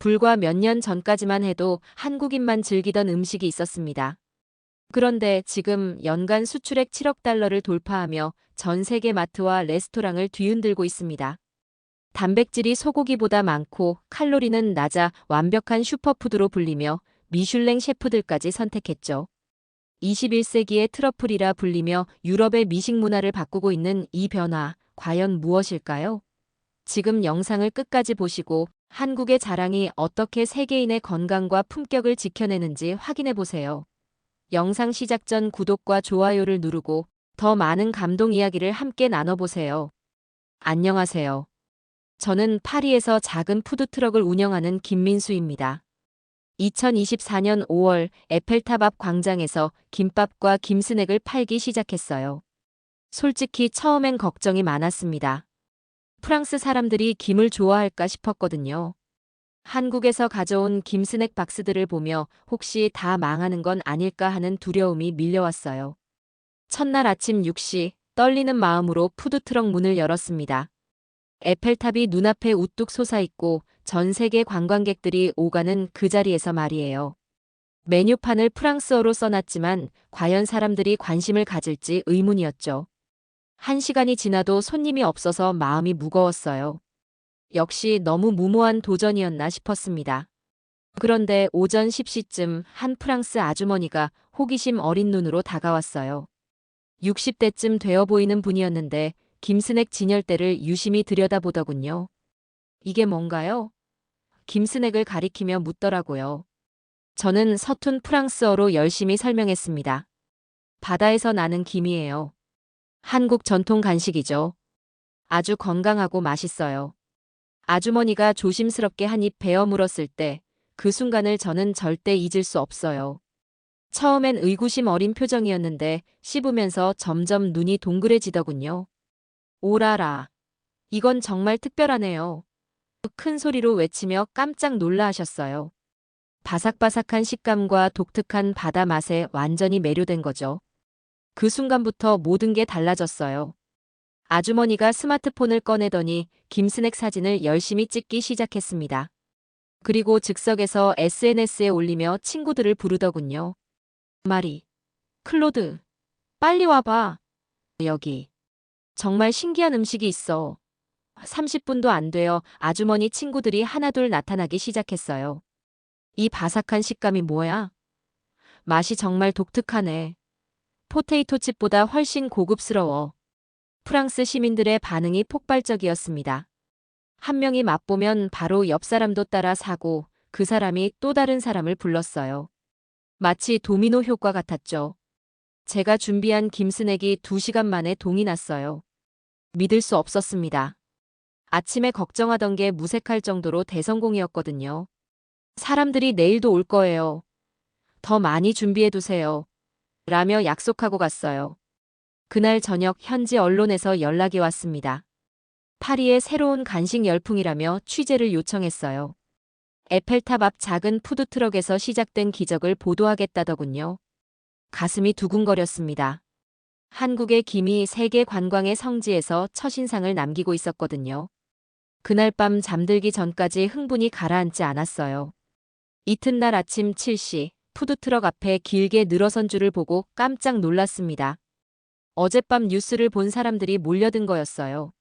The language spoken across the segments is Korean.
불과 몇 년 전까지만 해도 한국인만 즐기던 음식이 있었습니다. 그런데 지금 연간 수출액 7억 달러를 돌파하며 전 세계 마트와 레스토랑을 뒤흔들고 있습니다. 단백질이 소고기보다 많고 칼로리는 낮아 완벽한 슈퍼푸드로 불리며 미슐랭 셰프들까지 선택했죠. 21세기의 트러플이라 불리며 유럽의 미식 문화를 바꾸고 있는 이 변화, 과연 무엇일까요? 지금 영상을 끝까지 보시고 한국의 자랑이 어떻게 세계인의 건강과 품격을 지켜내는지 확인해 보세요. 영상 시작 전 구독과 좋아요를 누르고 더 많은 감동 이야기를 함께 나눠보세요. 안녕하세요. 저는 파리에서 작은 푸드트럭을 운영하는 김민수입니다. 2024년 5월 에펠탑 앞 광장에서 김밥과 김스낵을 팔기 시작했어요. 솔직히 처음엔 걱정이 많았습니다. 프랑스 사람들이 김을 좋아할까 싶었거든요. 한국에서 가져온 김 스낵 박스들을 보며 혹시 다 망하는 건 아닐까 하는 두려움이 밀려왔어요. 첫날 아침 6시 떨리는 마음으로 푸드트럭 문을 열었습니다. 에펠탑이 눈앞에 우뚝 솟아있고 전 세계 관광객들이 오가는 그 자리에서 말이에요. 메뉴판을 프랑스어로 써놨지만 과연 사람들이 관심을 가질지 의문이었죠. 한 시간이 지나도 손님이 없어서 마음이 무거웠어요. 역시 너무 무모한 도전이었나 싶었습니다. 그런데 오전 10시쯤 한 프랑스 아주머니가 호기심 어린 눈으로 다가왔어요. 60대쯤 되어 보이는 분이었는데 김스낵 진열대를 유심히 들여다보더군요. 이게 뭔가요? 김스낵을 가리키며 묻더라고요. 저는 서툰 프랑스어로 열심히 설명했습니다. 바다에서 나는 김이에요. 한국 전통 간식이죠. 아주 건강하고 맛있어요. 아주머니가 조심스럽게 한 입 베어 물었을 때 그 순간을 저는 절대 잊을 수 없어요. 처음엔 의구심 어린 표정이었는데 씹으면서 점점 눈이 동그래지더군요. 오라라. 이건 정말 특별하네요. 큰 소리로 외치며 깜짝 놀라 하셨어요. 바삭바삭한 식감과 독특한 바다 맛에 완전히 매료된 거죠. 그 순간부터 모든 게 달라졌어요. 아주머니가 스마트폰을 꺼내더니 김스낵 사진을 열심히 찍기 시작했습니다. 그리고 즉석에서 SNS에 올리며 친구들을 부르더군요. 마리, 클로드, 빨리 와봐. 여기. 정말 신기한 음식이 있어. 30분도 안 되어 아주머니 친구들이 하나둘 나타나기 시작했어요. 이 바삭한 식감이 뭐야? 맛이 정말 독특하네. 포테이토 칩보다 훨씬 고급스러워. 프랑스 시민들의 반응이 폭발적이었습니다. 한 명이 맛보면 바로 옆 사람도 따라 사고 그 사람이 또 다른 사람을 불렀어요. 마치 도미노 효과 같았죠. 제가 준비한 김스낵이 2시간 만에 동이 났어요. 믿을 수 없었습니다. 아침에 걱정하던 게 무색할 정도로 대성공이었거든요. 사람들이 내일도 올 거예요. 더 많이 준비해두세요. 라며 약속하고 갔어요. 그날 저녁 현지 언론에서 연락이 왔습니다. 파리의 새로운 간식 열풍이라며 취재를 요청했어요. 에펠탑 앞 작은 푸드트럭에서 시작된 기적을 보도하겠다더군요. 가슴이 두근거렸습니다. 한국의 김이 세계 관광의 성지에서 첫인상을 남기고 있었거든요. 그날 밤 잠들기 전까지 흥분이 가라앉지 않았어요. 이튿날 아침 7시 푸드트럭 앞에 길게 늘어선 줄을 보고 깜짝 놀랐습니다. 어젯밤 뉴스를 본 사람들이 몰려든 거였어요.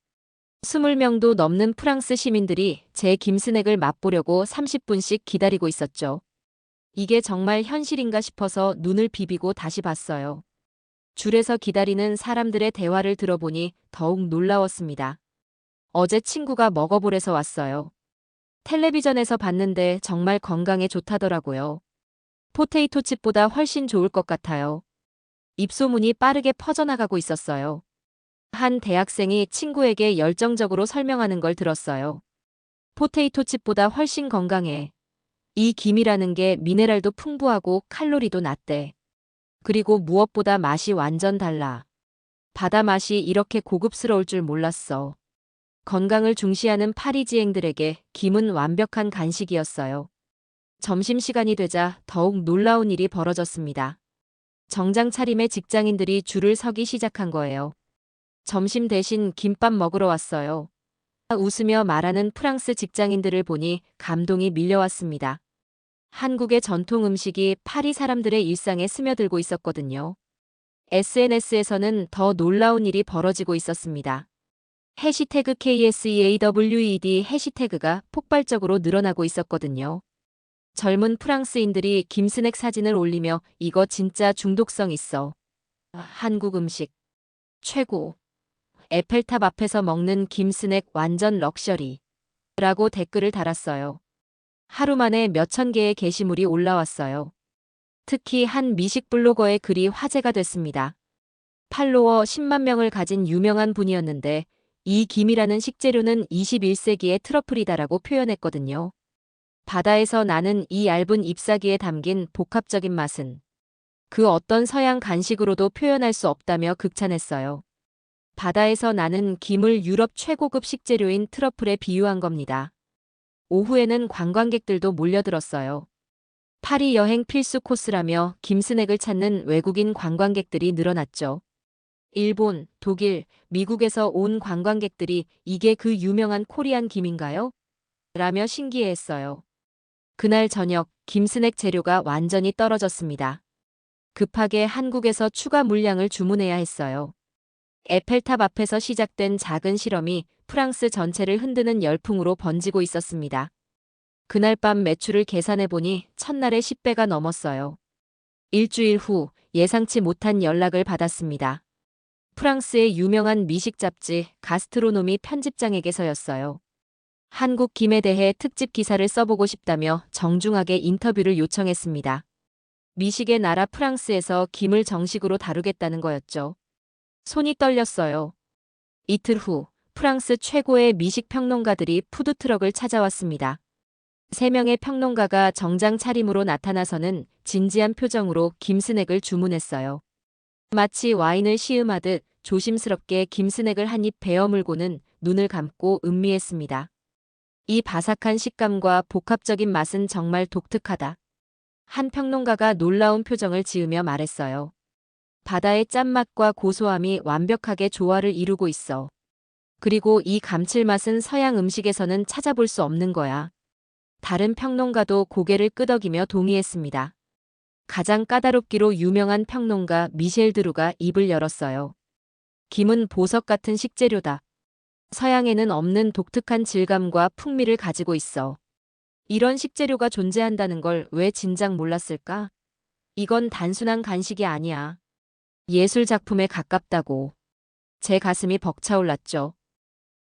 20명도 넘는 프랑스 시민들이 제 김스낵을 맛보려고 30분씩 기다리고 있었죠. 이게 정말 현실인가 싶어서 눈을 비비고 다시 봤어요. 줄에서 기다리는 사람들의 대화를 들어보니 더욱 놀라웠습니다. 어제 친구가 먹어보래서 왔어요. 텔레비전에서 봤는데 정말 건강에 좋다더라고요. 포테이토 칩보다 훨씬 좋을 것 같아요. 입소문이 빠르게 퍼져나가고 있었어요. 한 대학생이 친구에게 열정적으로 설명하는 걸 들었어요. 포테이토 칩보다 훨씬 건강해. 이 김이라는 게 미네랄도 풍부하고 칼로리도 낮대. 그리고 무엇보다 맛이 완전 달라. 바다 맛이 이렇게 고급스러울 줄 몰랐어. 건강을 중시하는 파리지행들에게 김은 완벽한 간식이었어요. 점심시간이 되자 더욱 놀라운 일이 벌어졌습니다. 정장 차림의 직장인들이 줄을 서기 시작한 거예요. 점심 대신 김밥 먹으러 왔어요. 웃으며 말하는 프랑스 직장인들을 보니 감동이 밀려왔습니다. 한국의 전통 음식이 파리 사람들의 일상에 스며들고 있었거든요. SNS에서는 더 놀라운 일이 벌어지고 있었습니다. 해시태그 KSEAWED 해시태그가 폭발적으로 늘어나고 있었거든요. 젊은 프랑스인들이 김스낵 사진을 올리며 이거 진짜 중독성 있어. 한국 음식. 최고. 에펠탑 앞에서 먹는 김스낵 완전 럭셔리. 라고 댓글을 달았어요. 하루 만에 몇천 개의 게시물이 올라왔어요. 특히 한 미식 블로거의 글이 화제가 됐습니다. 팔로워 10만 명을 가진 유명한 분이었는데 이 김이라는 식재료는 21세기의 트러플이다라고 표현했거든요. 바다에서 나는 이 얇은 잎사귀에 담긴 복합적인 맛은 그 어떤 서양 간식으로도 표현할 수 없다며 극찬했어요. 바다에서 나는 김을 유럽 최고급 식재료인 트러플에 비유한 겁니다. 오후에는 관광객들도 몰려들었어요. 파리 여행 필수 코스라며 김스낵을 찾는 외국인 관광객들이 늘어났죠. 일본, 독일, 미국에서 온 관광객들이 이게 그 유명한 코리안 김인가요? 라며 신기해했어요. 그날 저녁 김스낵 재료가 완전히 떨어졌습니다. 급하게 한국에서 추가 물량을 주문해야 했어요. 에펠탑 앞에서 시작된 작은 실험이 프랑스 전체를 흔드는 열풍으로 번지고 있었습니다. 그날 밤 매출을 계산해 보니 첫날의 10배가 넘었어요. 일주일 후 예상치 못한 연락을 받았습니다. 프랑스의 유명한 미식 잡지 가스트로노미 편집장에게서였어요. 한국 김에 대해 특집 기사를 써보고 싶다며 정중하게 인터뷰를 요청했습니다. 미식의 나라 프랑스에서 김을 정식으로 다루겠다는 거였죠. 손이 떨렸어요. 이틀 후 프랑스 최고의 미식 평론가들이 푸드트럭을 찾아왔습니다. 세 명의 평론가가 정장 차림으로 나타나서는 진지한 표정으로 김스낵을 주문했어요. 마치 와인을 시음하듯 조심스럽게 김스낵을 한 입 베어 물고는 눈을 감고 음미했습니다. 이 바삭한 식감과 복합적인 맛은 정말 독특하다. 한 평론가가 놀라운 표정을 지으며 말했어요. 바다의 짠맛과 고소함이 완벽하게 조화를 이루고 있어. 그리고 이 감칠맛은 서양 음식에서는 찾아볼 수 없는 거야. 다른 평론가도 고개를 끄덕이며 동의했습니다. 가장 까다롭기로 유명한 평론가 미셸 드루가 입을 열었어요. 김은 보석 같은 식재료다. 서양에는 없는 독특한 질감과 풍미를 가지고 있어. 이런 식재료가 존재한다는 걸 왜 진작 몰랐을까? 이건 단순한 간식이 아니야. 예술 작품에 가깝다고. 제 가슴이 벅차올랐죠.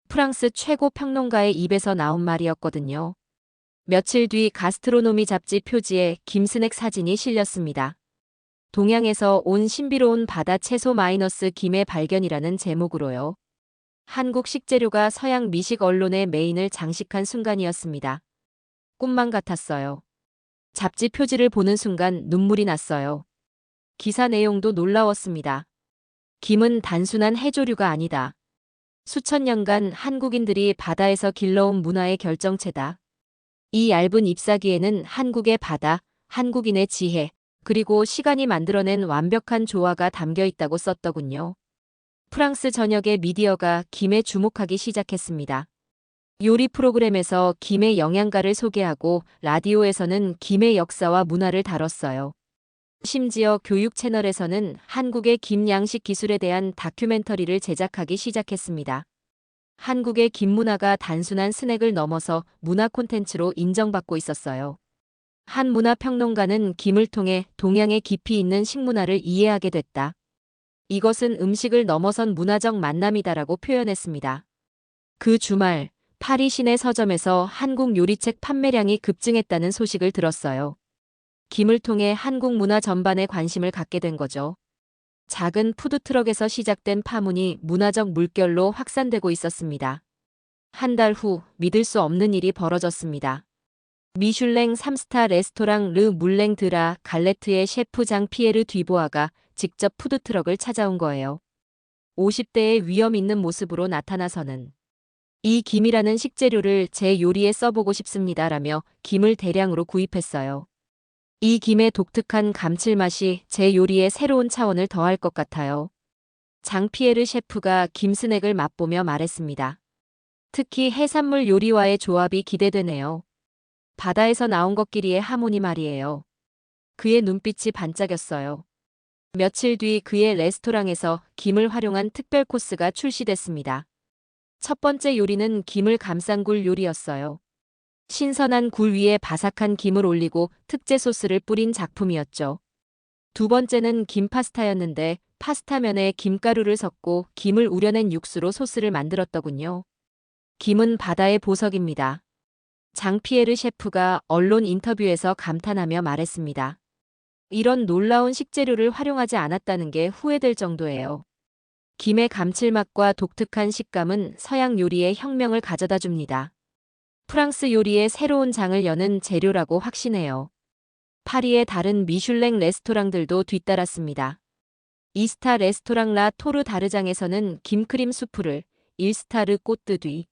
프랑스 최고 평론가의 입에서 나온 말이었거든요. 며칠 뒤 가스트로노미 잡지 표지에 김스낵 사진이 실렸습니다. 동양에서 온 신비로운 바다 채소 마이너스 김의 발견이라는 제목으로요. 한국 식재료가 서양 미식 언론의 메인을 장식한 순간이었습니다. 꿈만 같았어요. 잡지 표지를 보는 순간 눈물이 났어요. 기사 내용도 놀라웠습니다. 김은 단순한 해조류가 아니다. 수천 년간 한국인들이 바다에서 길러온 문화의 결정체다. 이 얇은 잎사귀에는 한국의 바다, 한국인의 지혜, 그리고 시간이 만들어낸 완벽한 조화가 담겨 있다고 썼더군요. 프랑스 전역의 미디어가 김에 주목하기 시작했습니다. 요리 프로그램에서 김의 영양가를 소개하고 라디오에서는 김의 역사와 문화를 다뤘어요. 심지어 교육 채널에서는 한국의 김 양식 기술에 대한 다큐멘터리를 제작하기 시작했습니다. 한국의 김 문화가 단순한 스낵을 넘어서 문화 콘텐츠로 인정받고 있었어요. 한 문화 평론가는 김을 통해 동양의 깊이 있는 식문화를 이해하게 됐다. 이것은 음식을 넘어선 문화적 만남이다라고 표현했습니다. 그 주말, 파리 시내 서점에서 한국 요리책 판매량이 급증했다는 소식을 들었어요. 김을 통해 한국 문화 전반에 관심을 갖게 된 거죠. 작은 푸드트럭에서 시작된 파문이 문화적 물결로 확산되고 있었습니다. 한 달 후 믿을 수 없는 일이 벌어졌습니다. 미슐랭 3스타 레스토랑 르 물랭 드라 갈레트의 셰프 장 피에르 뒤보아가 직접 푸드트럭을 찾아온 거예요. 50대의 위험 있는 모습으로 나타나서는 이 김이라는 식재료를 제 요리에 써보고 싶습니다라며 김을 대량으로 구입했어요. 이 김의 독특한 감칠맛이 제 요리에 새로운 차원을 더할 것 같아요. 장피에르 셰프가 김 스낵을 맛보며 말했습니다. 특히 해산물 요리와의 조합이 기대되네요. 바다에서 나온 것끼리의 하모니 말이에요. 그의 눈빛이 반짝였어요. 며칠 뒤 그의 레스토랑에서 김을 활용한 특별 코스가 출시됐습니다. 첫 번째 요리는 김을 감싼 굴 요리였어요. 신선한 굴 위에 바삭한 김을 올리고 특제 소스를 뿌린 작품이었죠. 두 번째는 김 파스타였는데 파스타면에 김가루를 섞고 김을 우려낸 육수로 소스를 만들었더군요. 김은 바다의 보석입니다. 장피에르 셰프가 언론 인터뷰에서 감탄하며 말했습니다. 이런 놀라운 식재료를 활용하지 않았다는 게 후회될 정도예요. 김의 감칠맛과 독특한 식감은 서양 요리의 혁명을 가져다 줍니다. 프랑스 요리의 새로운 장을 여는 재료라고 확신해요. 파리의 다른 미슐랭 레스토랑들도 뒤따랐습니다. 이스타 레스토랑 라 토르 다르장에서는 김크림 수프를, 일스타르 꽃드뒤,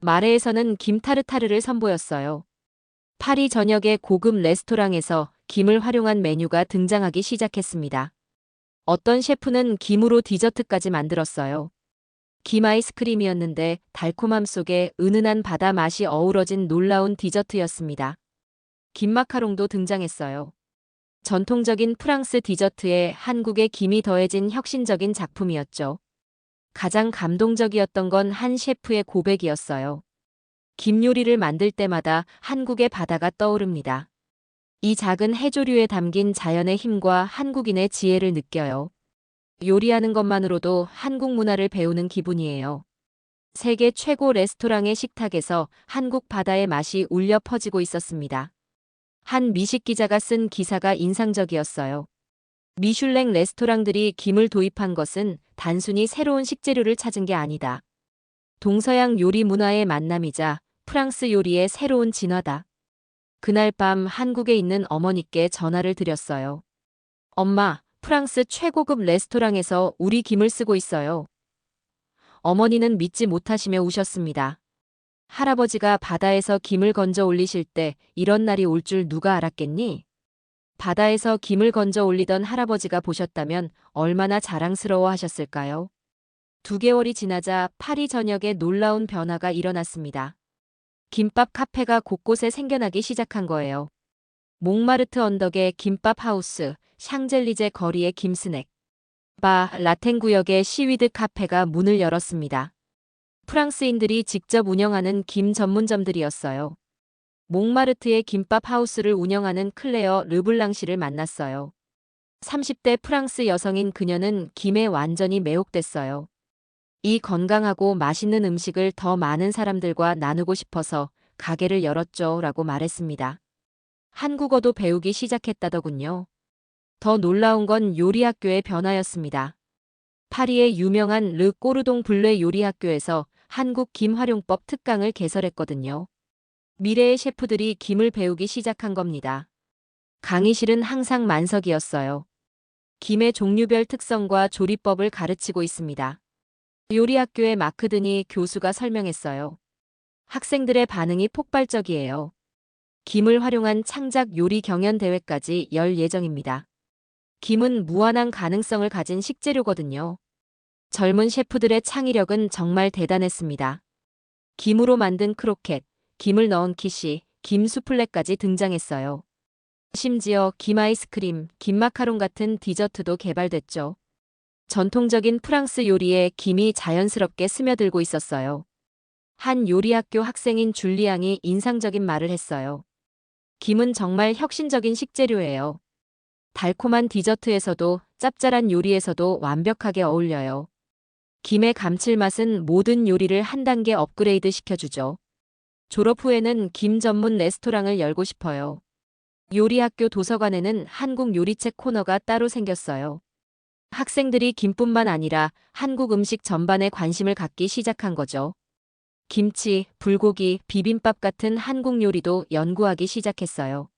마레에서는 김타르타르를 선보였어요. 파리 전역의 고급 레스토랑에서 김을 활용한 메뉴가 등장하기 시작했습니다. 어떤 셰프는 김으로 디저트까지 만들었어요. 김 아이스크림이었는데 달콤함 속에 은은한 바다 맛이 어우러진 놀라운 디저트였습니다. 김 마카롱도 등장했어요. 전통적인 프랑스 디저트에 한국의 김이 더해진 혁신적인 작품이었죠. 가장 감동적이었던 건 한 셰프의 고백이었어요. 김 요리를 만들 때마다 한국의 바다가 떠오릅니다. 이 작은 해조류에 담긴 자연의 힘과 한국인의 지혜를 느껴요. 요리하는 것만으로도 한국 문화를 배우는 기분이에요. 세계 최고 레스토랑의 식탁에서 한국 바다의 맛이 울려 퍼지고 있었습니다. 한 미식 기자가 쓴 기사가 인상적이었어요. 미슐랭 레스토랑들이 김을 도입한 것은 단순히 새로운 식재료를 찾은 게 아니다. 동서양 요리 문화의 만남이자 프랑스 요리의 새로운 진화다. 그날 밤 한국에 있는 어머니께 전화를 드렸어요. 엄마, 프랑스 최고급 레스토랑에서 우리 김을 쓰고 있어요. 어머니는 믿지 못하시며 우셨습니다. 할아버지가 바다에서 김을 건져 올리실 때 이런 날이 올 줄 누가 알았겠니? 바다에서 김을 건져 올리던 할아버지가 보셨다면 얼마나 자랑스러워 하셨을까요? 두 개월이 지나자 파리 전역에 놀라운 변화가 일어났습니다. 김밥 카페가 곳곳에 생겨나기 시작한 거예요. 몽마르트 언덕의 김밥 하우스, 샹젤리제 거리의 김스낵, 바, 라텐 구역의 시위드 카페가 문을 열었습니다. 프랑스인들이 직접 운영하는 김 전문점들이었어요. 몽마르트의 김밥 하우스를 운영하는 클레어 르블랑 씨를 만났어요. 30대 프랑스 여성인 그녀는 김에 완전히 매혹됐어요. 이 건강하고 맛있는 음식을 더 많은 사람들과 나누고 싶어서 가게를 열었죠 라고 말했습니다. 한국어도 배우기 시작했다더군요. 더 놀라운 건 요리학교의 변화였습니다. 파리의 유명한 르 꼬르동 블레 요리학교에서 한국 김 활용법 특강을 개설했거든요. 미래의 셰프들이 김을 배우기 시작한 겁니다. 강의실은 항상 만석이었어요. 김의 종류별 특성과 조리법을 가르치고 있습니다. 요리학교의 마크드니 교수가 설명했어요. 학생들의 반응이 폭발적이에요. 김을 활용한 창작 요리 경연 대회까지 열 예정입니다. 김은 무한한 가능성을 가진 식재료거든요. 젊은 셰프들의 창의력은 정말 대단했습니다. 김으로 만든 크로켓, 김을 넣은 키시, 김 수플레까지 등장했어요. 심지어 김 아이스크림, 김 마카롱 같은 디저트도 개발됐죠. 전통적인 프랑스 요리에 김이 자연스럽게 스며들고 있었어요. 한 요리학교 학생인 줄리앙이 인상적인 말을 했어요. 김은 정말 혁신적인 식재료예요. 달콤한 디저트에서도 짭짤한 요리에서도 완벽하게 어울려요. 김의 감칠맛은 모든 요리를 한 단계 업그레이드 시켜주죠. 졸업 후에는 김 전문 레스토랑을 열고 싶어요. 요리학교 도서관에는 한국 요리책 코너가 따로 생겼어요. 학생들이 김뿐만 아니라 한국 음식 전반에 관심을 갖기 시작한 거죠. 김치, 불고기, 비빔밥 같은 한국 요리도 연구하기 시작했어요.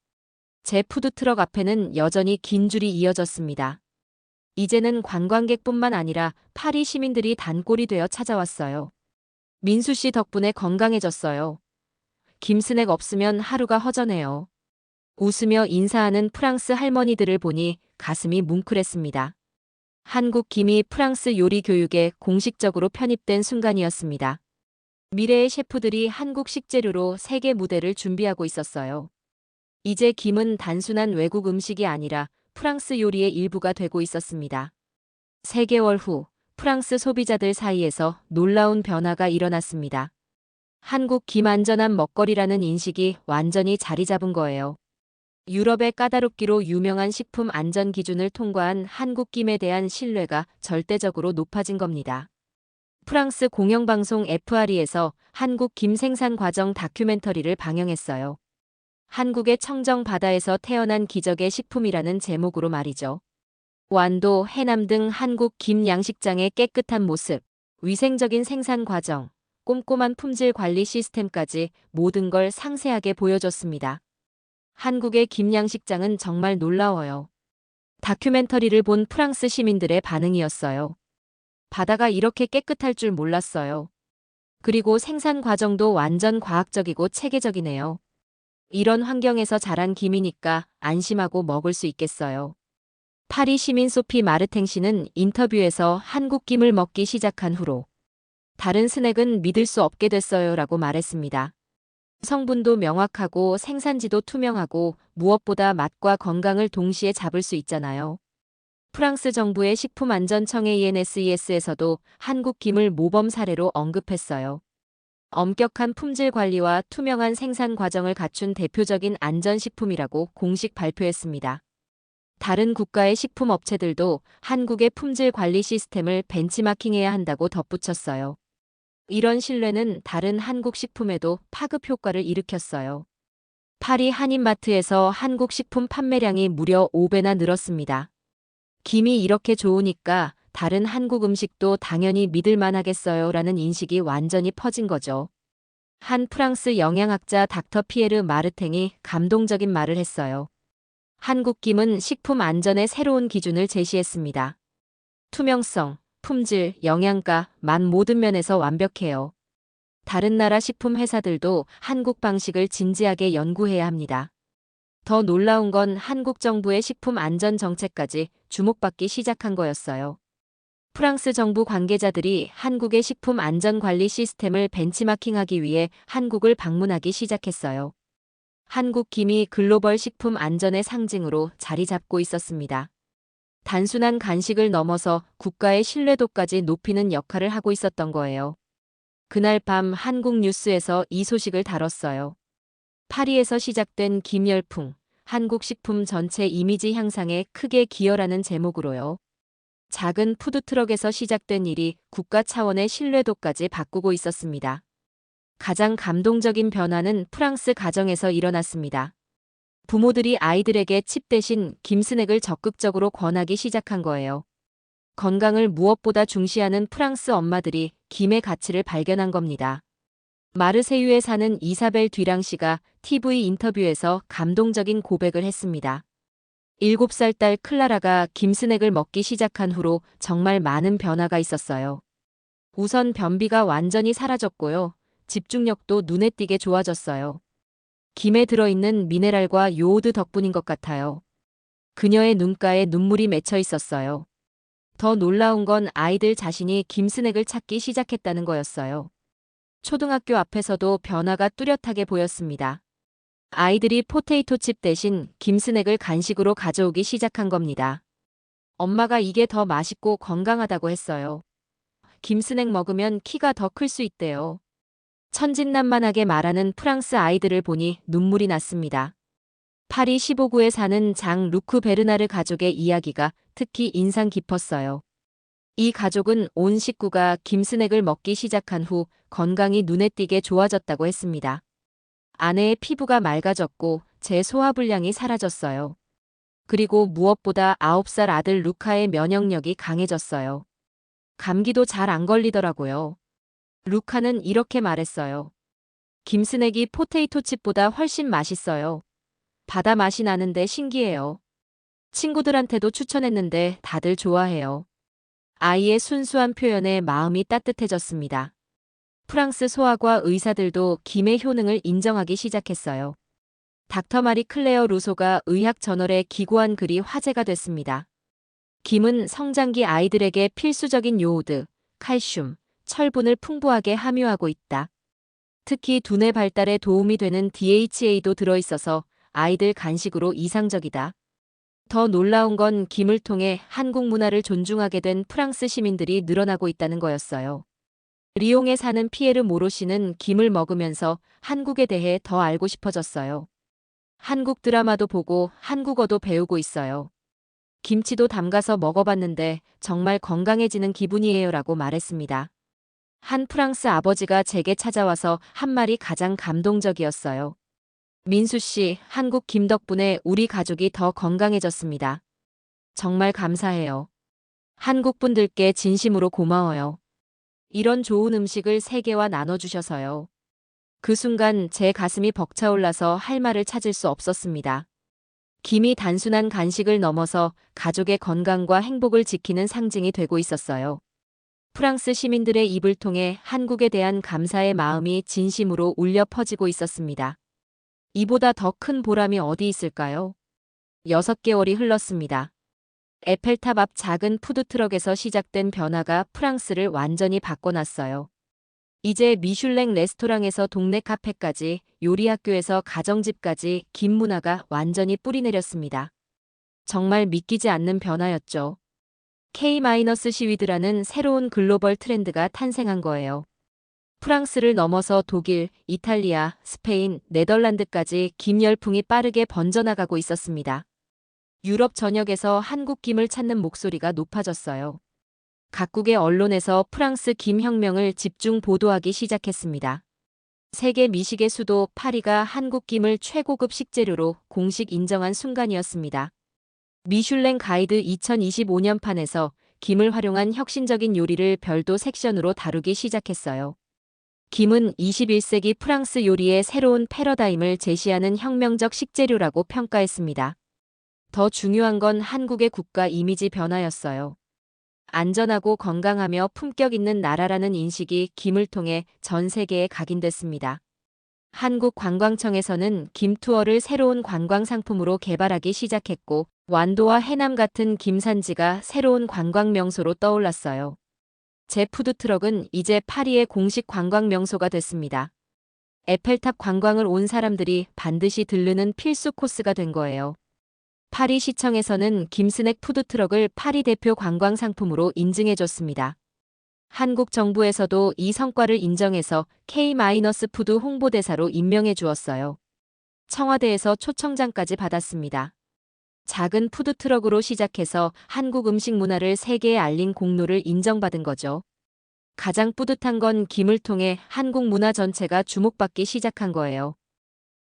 제 푸드트럭 앞에는 여전히 긴 줄이 이어졌습니다. 이제는 관광객뿐만 아니라 파리 시민들이 단골이 되어 찾아왔어요. 민수 씨 덕분에 건강해졌어요. 김스낵 없으면 하루가 허전해요. 웃으며 인사하는 프랑스 할머니들을 보니 가슴이 뭉클했습니다. 한국 김이 프랑스 요리 교육에 공식적으로 편입된 순간이었습니다. 미래의 셰프들이 한국 식재료로 세계 무대를 준비하고 있었어요. 이제 김은 단순한 외국 음식이 아니라 프랑스 요리의 일부가 되고 있었습니다. 3개월 후 프랑스 소비자들 사이에서 놀라운 변화가 일어났습니다. 한국 김 안전한 먹거리라는 인식이 완전히 자리 잡은 거예요. 유럽의 까다롭기로 유명한 식품 안전 기준을 통과한 한국 김에 대한 신뢰가 절대적으로 높아진 겁니다. 프랑스 공영방송 FRE에서 한국 김 생산 과정 다큐멘터리를 방영했어요. 한국의 청정 바다에서 태어난 기적의 식품이라는 제목으로 말이죠. 완도, 해남 등 한국 김 양식장의 깨끗한 모습, 위생적인 생산 과정, 꼼꼼한 품질 관리 시스템까지 모든 걸 상세하게 보여줬습니다. 한국의 김 양식장은 정말 놀라워요. 다큐멘터리를 본 프랑스 시민들의 반응이었어요. 바다가 이렇게 깨끗할 줄 몰랐어요. 그리고 생산 과정도 완전 과학적이고 체계적이네요. 이런 환경에서 자란 김이니까 안심하고 먹을 수 있겠어요. 파리 시민 소피 마르탱 씨는 인터뷰에서 한국 김을 먹기 시작한 후로 다른 스낵은 믿을 수 없게 됐어요 라고 말했습니다. 성분도 명확하고 생산지도 투명하고 무엇보다 맛과 건강을 동시에 잡을 수 있잖아요. 프랑스 정부의 식품안전청의 ENSES에서도 한국 김을 모범 사례로 언급했어요. 엄격한 품질 관리와 투명한 생산 과정을 갖춘 대표적인 안전식품이라고 공식 발표했습니다. 다른 국가의 식품 업체들도 한국의 품질 관리 시스템을 벤치마킹해야 한다고 덧붙였어요. 이런 신뢰는 다른 한국 식품에도 파급 효과를 일으켰어요. 파리 한인마트에서 한국 식품 판매량이 무려 5배나 늘었습니다. 김이 이렇게 좋으니까 다른 한국 음식도 당연히 믿을만 하겠어요 라는 인식이 완전히 퍼진 거죠. 한 프랑스 영양학자 닥터 피에르 마르탱이 감동적인 말을 했어요. 한국 김은 식품 안전의 새로운 기준을 제시했습니다. 투명성, 품질, 영양가, 맛 모든 면에서 완벽해요. 다른 나라 식품 회사들도 한국 방식을 진지하게 연구해야 합니다. 더 놀라운 건 한국 정부의 식품 안전 정책까지 주목받기 시작한 거였어요. 프랑스 정부 관계자들이 한국의 식품 안전 관리 시스템을 벤치마킹하기 위해 한국을 방문하기 시작했어요. 한국 김이 글로벌 식품 안전의 상징으로 자리 잡고 있었습니다. 단순한 간식을 넘어서 국가의 신뢰도까지 높이는 역할을 하고 있었던 거예요. 그날 밤 한국 뉴스에서 이 소식을 다뤘어요. 파리에서 시작된 김열풍, 한국 식품 전체 이미지 향상에 크게 기여라는 제목으로요. 작은 푸드트럭에서 시작된 일이 국가 차원의 신뢰도까지 바꾸고 있었습니다. 가장 감동적인 변화는 프랑스 가정에서 일어났습니다. 부모들이 아이들에게 칩 대신 김스낵을 적극적으로 권하기 시작한 거예요. 건강을 무엇보다 중시하는 프랑스 엄마들이 김의 가치를 발견한 겁니다. 마르세유에 사는 이사벨 뒤랑 씨가 TV 인터뷰에서 감동적인 고백을 했습니다. 7살 딸 클라라가 김스낵을 먹기 시작한 후로 정말 많은 변화가 있었어요. 우선 변비가 완전히 사라졌고요. 집중력도 눈에 띄게 좋아졌어요. 김에 들어있는 미네랄과 요오드 덕분인 것 같아요. 그녀의 눈가에 눈물이 맺혀 있었어요. 더 놀라운 건 아이들 자신이 김스낵을 찾기 시작했다는 거였어요. 초등학교 앞에서도 변화가 뚜렷하게 보였습니다. 아이들이 포테이토 칩 대신 김스낵을 간식으로 가져오기 시작한 겁니다. 엄마가 이게 더 맛있고 건강하다고 했어요. 김스낵 먹으면 키가 더 클 수 있대요. 천진난만하게 말하는 프랑스 아이들을 보니 눈물이 났습니다. 파리 15구에 사는 장 루크 베르나르 가족의 이야기가 특히 인상 깊었어요. 이 가족은 온 식구가 김스낵을 먹기 시작한 후 건강이 눈에 띄게 좋아졌다고 했습니다. 아내의 피부가 맑아졌고 제 소화불량이 사라졌어요. 그리고 무엇보다 9살 아들 루카의 면역력이 강해졌어요. 감기도 잘 안 걸리더라고요. 루카는 이렇게 말했어요. 김스낵이 포테이토 칩보다 훨씬 맛있어요. 바다 맛이 나는데 신기해요. 친구들한테도 추천했는데 다들 좋아해요. 아이의 순수한 표현에 마음이 따뜻해졌습니다. 프랑스 소아과 의사들도 김의 효능을 인정하기 시작했어요. 닥터 마리 클레어 루소가 의학 저널에 기고한 글이 화제가 됐습니다. 김은 성장기 아이들에게 필수적인 요오드, 칼슘, 철분을 풍부하게 함유하고 있다. 특히 두뇌 발달에 도움이 되는 DHA도 들어있어서 아이들 간식으로 이상적이다. 더 놀라운 건 김을 통해 한국 문화를 존중하게 된 프랑스 시민들이 늘어나고 있다는 거였어요. 리옹에 사는 피에르 모로 씨는 김을 먹으면서 한국에 대해 더 알고 싶어졌어요. 한국 드라마도 보고 한국어도 배우고 있어요. 김치도 담가서 먹어봤는데 정말 건강해지는 기분이에요 라고 말했습니다. 한 프랑스 아버지가 제게 찾아와서 한 말이 가장 감동적이었어요. 민수 씨, 한국 김 덕분에 우리 가족이 더 건강해졌습니다. 정말 감사해요. 한국 분들께 진심으로 고마워요. 이런 좋은 음식을 세계와 나눠주셔서요. 그 순간 제 가슴이 벅차올라서 할 말을 찾을 수 없었습니다. 김이 단순한 간식을 넘어서 가족의 건강과 행복을 지키는 상징이 되고 있었어요. 프랑스 시민들의 입을 통해 한국에 대한 감사의 마음이 진심으로 울려 퍼지고 있었습니다. 이보다 더 큰 보람이 어디 있을까요? 여섯 개월이 흘렀습니다. 에펠탑 앞 작은 푸드트럭에서 시작된 변화가 프랑스를 완전히 바꿔놨어요. 이제 미슐랭 레스토랑에서 동네 카페까지 요리학교에서 가정집까지 김 문화가 완전히 뿌리내렸습니다. 정말 믿기지 않는 변화였죠. K-시위드라는 새로운 글로벌 트렌드가 탄생한 거예요. 프랑스를 넘어서 독일, 이탈리아, 스페인, 네덜란드까지 김 열풍이 빠르게 번져나가고 있었습니다. 유럽 전역에서 한국 김을 찾는 목소리가 높아졌어요. 각국의 언론에서 프랑스 김 혁명을 집중 보도하기 시작했습니다. 세계 미식의 수도 파리가 한국 김을 최고급 식재료로 공식 인정한 순간이었습니다. 미슐랭 가이드 2025년 판에서 김을 활용한 혁신적인 요리를 별도 섹션으로 다루기 시작했어요. 김은 21세기 프랑스 요리의 새로운 패러다임을 제시하는 혁명적 식재료라고 평가했습니다. 더 중요한 건 한국의 국가 이미지 변화였어요. 안전하고 건강하며 품격 있는 나라라는 인식이 김을 통해 전 세계에 각인됐습니다. 한국관광청에서는 김투어를 새로운 관광 상품으로 개발하기 시작했고 완도와 해남 같은 김산지가 새로운 관광 명소로 떠올랐어요. 제 푸드트럭은 이제 파리의 공식 관광 명소가 됐습니다. 에펠탑 관광을 온 사람들이 반드시 들르는 필수 코스가 된 거예요. 파리 시청에서는 김스낵 푸드트럭을 파리 대표 관광 상품으로 인증해줬습니다. 한국 정부에서도 이 성과를 인정해서 K-푸드 홍보대사로 임명해 주었어요. 청와대에서 초청장까지 받았습니다. 작은 푸드트럭으로 시작해서 한국 음식 문화를 세계에 알린 공로를 인정받은 거죠. 가장 뿌듯한 건 김을 통해 한국 문화 전체가 주목받기 시작한 거예요.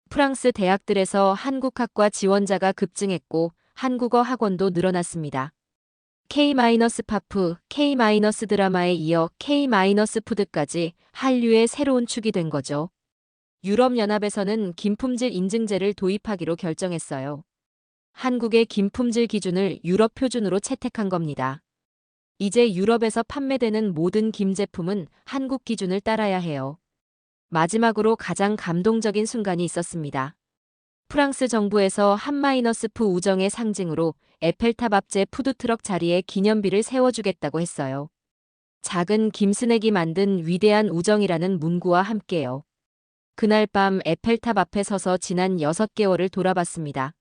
프랑스 대학들에서 한국학과 지원자가 급증했고 한국어 학원도 늘어났습니다. K-파프, K-드라마에 이어 K-푸드까지 한류의 새로운 축이 된 거죠. 유럽연합에서는 김품질 인증제를 도입하기로 결정했어요. 한국의 김품질 기준을 유럽 표준으로 채택한 겁니다. 이제 유럽에서 판매되는 모든 김 제품은 한국 기준을 따라야 해요. 마지막으로 가장 감동적인 순간이 있었습니다. 프랑스 정부에서 한마이너스프 우정의 상징으로 에펠탑 앞제 푸드트럭 자리에 기념비를 세워주겠다고 했어요. 작은 김스낵이 만든 위대한 우정이라는 문구와 함께요. 그날 밤 에펠탑 앞에 서서 지난 6개월을 돌아봤습니다.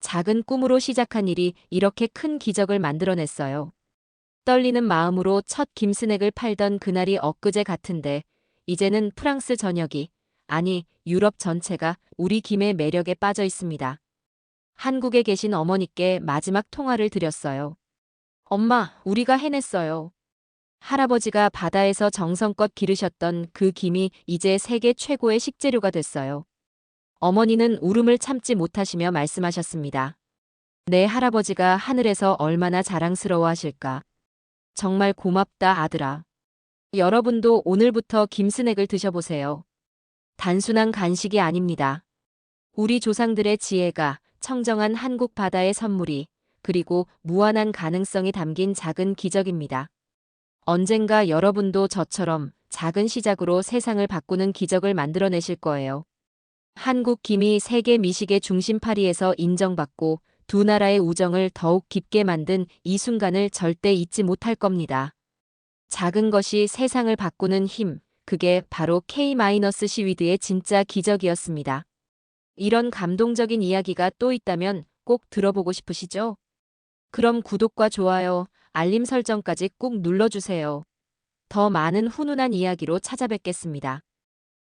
작은 꿈으로 시작한 일이 이렇게 큰 기적을 만들어냈어요. 떨리는 마음으로 첫 김스낵을 팔던 그날이 엊그제 같은데 이제는 프랑스 전역이 아니 유럽 전체가 우리 김의 매력에 빠져 있습니다. 한국에 계신 어머니께 마지막 통화를 드렸어요. 엄마, 우리가 해냈어요. 할아버지가 바다에서 정성껏 기르셨던 그 김이 이제 세계 최고의 식재료가 됐어요. 어머니는 울음을 참지 못하시며 말씀하셨습니다. 내 할아버지가 하늘에서 얼마나 자랑스러워 하실까. 정말 고맙다, 아들아. 여러분도 오늘부터 김스낵을 드셔보세요. 단순한 간식이 아닙니다. 우리 조상들의 지혜가 청정한 한국 바다의 선물이 그리고 무한한 가능성이 담긴 작은 기적입니다. 언젠가 여러분도 저처럼 작은 시작으로 세상을 바꾸는 기적을 만들어내실 거예요. 한국 김이 세계 미식의 중심 파리에서 인정받고 두 나라의 우정을 더욱 깊게 만든 이 순간을 절대 잊지 못할 겁니다. 작은 것이 세상을 바꾸는 힘, 그게 바로 K-시위드의 진짜 기적이었습니다. 이런 감동적인 이야기가 또 있다면 꼭 들어보고 싶으시죠? 그럼 구독과 좋아요, 알림 설정까지 꾹 눌러주세요. 더 많은 훈훈한 이야기로 찾아뵙겠습니다.